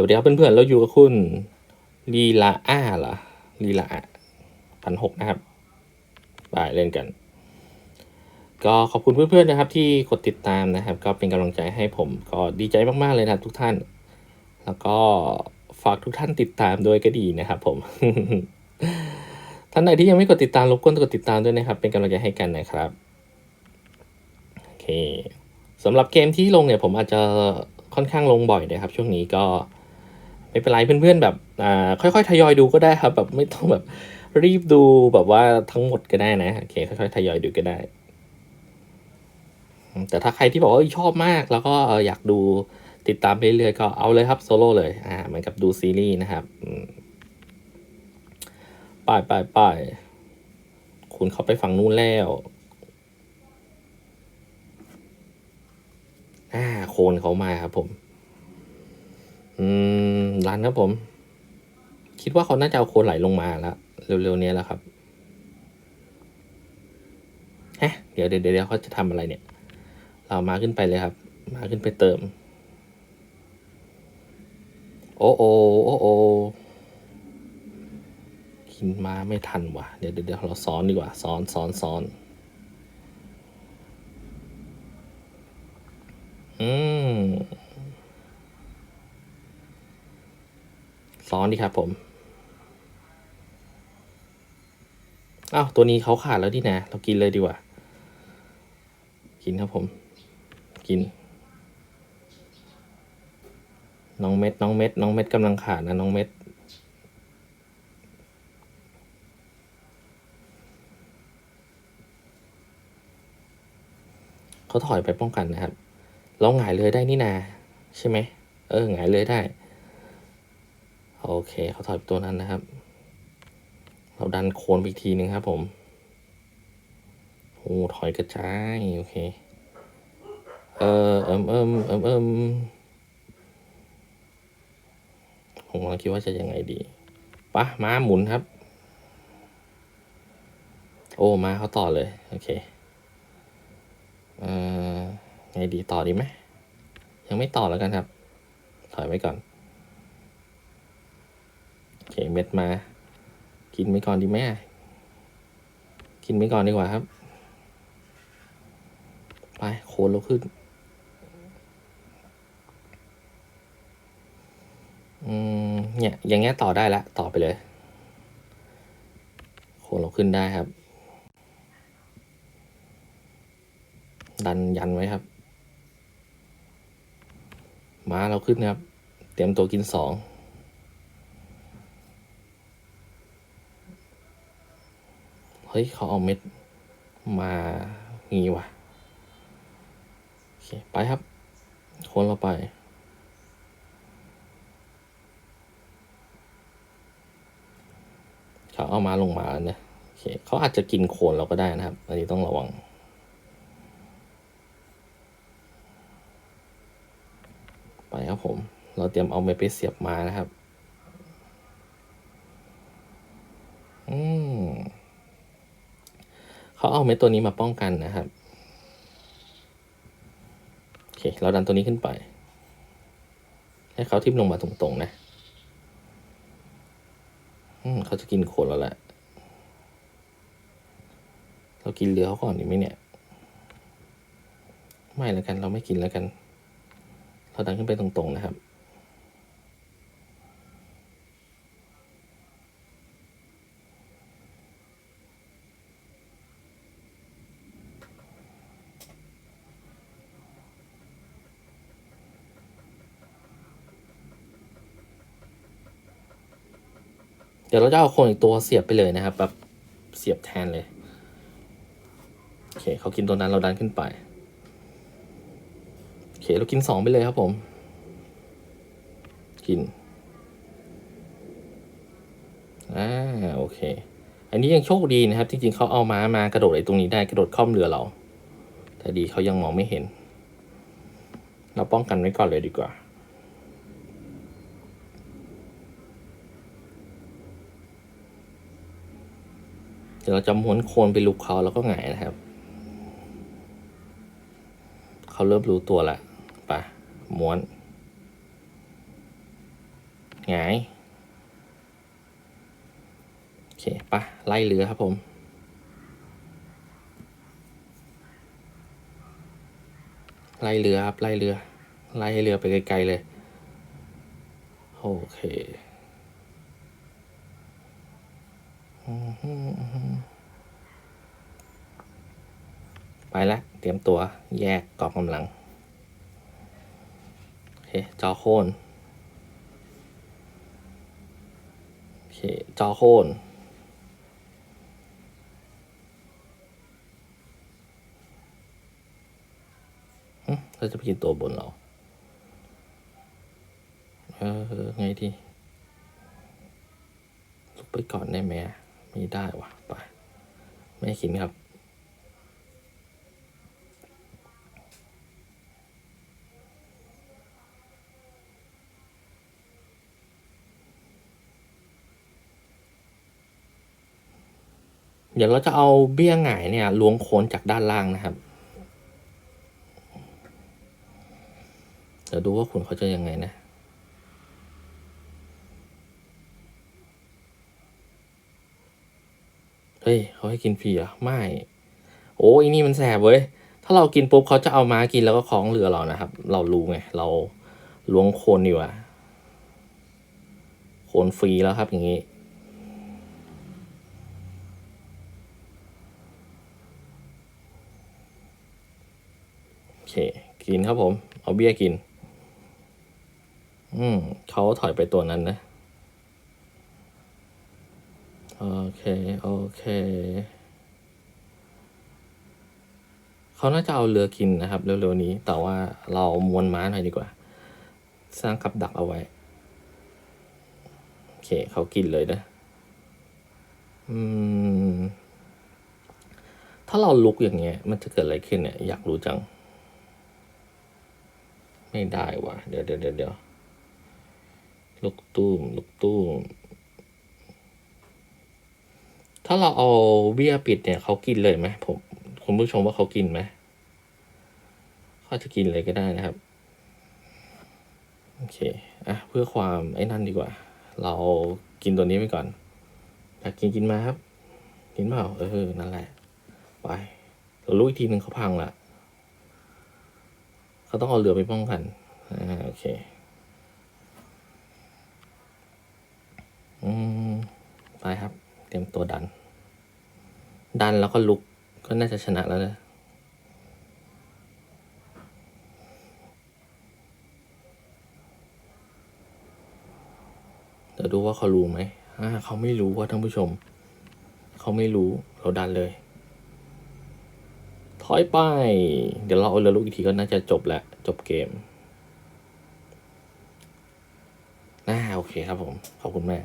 สวัสดีครับเพื่อนๆ เราอยู่กับคุณลีลาอาเหรอลีลาพันหกนะครับไปเล่นกัน ก็ขอบคุณเพื่อนๆนะครับ ที่กดติดตามนะครับ ก็เป็นกำลังใจให้ผม ก็ดีใจมากๆเลยนะครับ ทุกท่าน แล้วก็ฝากทุกท่านติดตามด้วยก็ดีนะครับผม ท่านไหนที่ยังไม่กดติดตามรบกวนกดติดตามด้วยนะครับ เป็นกำลังใจให้กันนะครับโอเคสำหรับเกมที่ลงเนี่ยผมอาจจะค่อนข้างลงบ่อยนะครับ ช่วงนี้ก็ ไม่เป็นไรเพื่อนๆแบบอ่าค่อยๆทยอยดูก็ได้ครับ แบบไม่ต้องแบบรีบดูแบบว่าทั้งหมดก็ได้นะโอเคค่อยๆทยอยดูก็ได้ แต่ถ้าใครที่บอกว่าชอบมากแล้วก็อยากดูติดตามไปเรื่อยๆก็เอาเลยครับโซโล่เลยอ่าเหมือนกับดูซีรีส์นะครับไป้ายป้ายป้ายคุณเข้าไปฝั่งนู้นแล้วอ่าโคนเขามาครับผม อืม รันครับผม คิดว่าเขาน่าจะเอาโคนไหลลงมาแล้วเร็วๆนี้แล้วครับฮะเดี๋ยวเดี๋ยวเดี๋ยวเขาจะทำอะไรเนี่ย เรามาขึ้นไปเลยครับ มาขึ้นไปเติม โอ้โอโอ้โอกินมาไม่ทันว่ะ เดี๋ยวเดี๋ยวเราซ้อนดีกว่าซ้อนซ้อนซ้อนอื ซ้อนดีครับผมอ้าวตัวนี้เขาขาดแล้วดินะ เรากินเลยดีกว่า กินครับผม กิน น้องเม็ด น้องเม็ด น้องเม็ดกำลังขาดนะ น้องเม็ด เขาถอยไปป้องกันนะครับ เราหงายเลยได้นี่นา ใช่ไหม เออ หงายเลยได้ โอเคเขาถอยตัวนั้นนะครับ เราดันโคนอีกทีนึงครับผมโอ้ถอยกระจายโอเค เออเอิมเอิมเอิมเอิมผมกำลังคิดว่าจะยังไงดีปะม้าหมุนครับ โอ้มาเขาต่อเลย โอเคเอ่อไงดีต่อดีไหมยังไม่ต่อแล้วกันครับ ถอยไว้ก่อน เคเม็ดมา กินไปก่อนดีไหมกินไปก่อนดีกว่าครับ ไปโคนเราขึ้น อืมเนี่ย อย่างเงี้ยต่อได้ละ ต่อไปเลย โคนเราขึ้นได้ครับ ดันยันไว้ครับ ม้าเราขึ้นครับ เตรียมตัวกินสอง เฮ้ยเขาเอาเม็ดมางี้ว่ะโอเคไปครับ คนเราไปเขาเอามาลงมาแล้วเนี่ยโอเคเขาอาจจะกินโคนเราก็ได้นะครับ อันนี้ต้องระวังไปครับผม เราเตรียมเอาเม็ดไปเสียบมานะครับ อืม เขาเอาเม็ดตัวนี้มาป้องกันนะครับโอเคเราดันตัวนี้ขึ้นไป ให้เขาทิ่มลงมาตรงๆนะอืมเขาจะกินโคนแล้วแหละ เรากินเรือเขาก่อนดีไหมเนี่ย ไม่แล้วกัน เราไม่กินแล้วกัน เราดันขึ้นไปตรงๆนะครับ เดี๋ยวเราจะเอาคนอีกตัวเสียบไปเลยนะครับแบบเสียบแทนเลย โอเคเขากินตัวนั้นเราดันขึ้นไป โอเคเรากินสองไปเลยครับผม กิน อ่าโอเค อันนี้ยังโชคดีนะครับ จริงๆเขาเอาม้ามากระโดดไอ้ตรงนี้ได้กระโดดข้อมเรือเรา แต่ดีเขายังมองไม่เห็น เราป้องกันไว้ก่อนเลยดีกว่า ดี๋ยวเราจะม้วนโคนไปลุกเขาแล้วก็หงายนะครับ เขาเริ่มรู้ตัวล้วไปะม้วนหงายโอเคปะไล่เรือครับผมไล่เรือครับไล่เรือ ไล่ให้เรือไปไกลๆเลย โอเคอือฮึอือฮึ ไปแล้วเตรียมตัวแยกกองกำลัง โอเค จอโค่นโอเค จอโค่นหึเราจะไปกินตัวบนเหรอเออไงดีลุกไปก่อนได้ไหมอะ ไม่ได้วะไป ไม่ให้กินครับ เดี๋ยวเราจะเอาเบี้ยหงายเนี่ยล้วงโคนจากด้านล่างนะครับ เดี๋ยวดูว่าคุณเขาจะยังไงนะ ฮ้ยเขาให้กินฟรีเหรอไม่ โอ้ยนี่มันแสบเว้ย ถ้าเรากินปุ๊บเขาจะเอามากินแล้วก็คล้องเรือเรานะครับ เรารู้ไง เราล้วงโคนดีกว่าโคนฟรีแล้วครับอย่างนี้ โอเค กินครับผม เอาเบี้ยกิน อืมเขาถอยไปตัวนั้นนะ โอเค โอเค เขาน่าจะเอาเรือกินนะครับ เร็วๆนี้ แต่ว่าเรามวนม้าหน่อยดีกว่า สร้างกับดักเอาไว้ โอเค เขากินเลยนะ อืม ถ้าเราลุกอย่างเงี้ย มันจะเกิดอะไรขึ้นเนี่ย อยากรู้จัง ไม่ได้ว่ะ เดี๋ยวเดี๋ยวเดี๋ยวเดี๋ยวลูกตุ้มลูกตุ้ม ถ้าเราเอาเบี้ยปิดเนี่ยเขากินเลยไหมผมคุณผู้ชมว่าเขากินไหมเขาจจะกินเลยก็ได้นะครับ โอเคอะเพื่อความไอ้นั่นดีกว่า เรากินตัวนี้ไปก่อนอยากกินกินมาครับ กินเปล่าเออนั่นแหละไปเรารู้อีกทีหนึ่งเขาพังละเขาต้องเอาเรือไปป้องกันอ่าโอเคอืมไปครับ เตรียมตัวดัน ดันแล้วก็ลุกก็น่าจะชนะแล้วนะเดี๋ยวดูว่าเขารู้ไหมอ่าเขาไม่รู้ว่าท่านผู้ชม เขาไม่รู้เราดันเลย ถอยไป เดี๋ยวเราเอาเรือลุกอีกทีก็น่าจะจบแล้วจบเกมน่าโอเคครับผม ขอบคุณมาก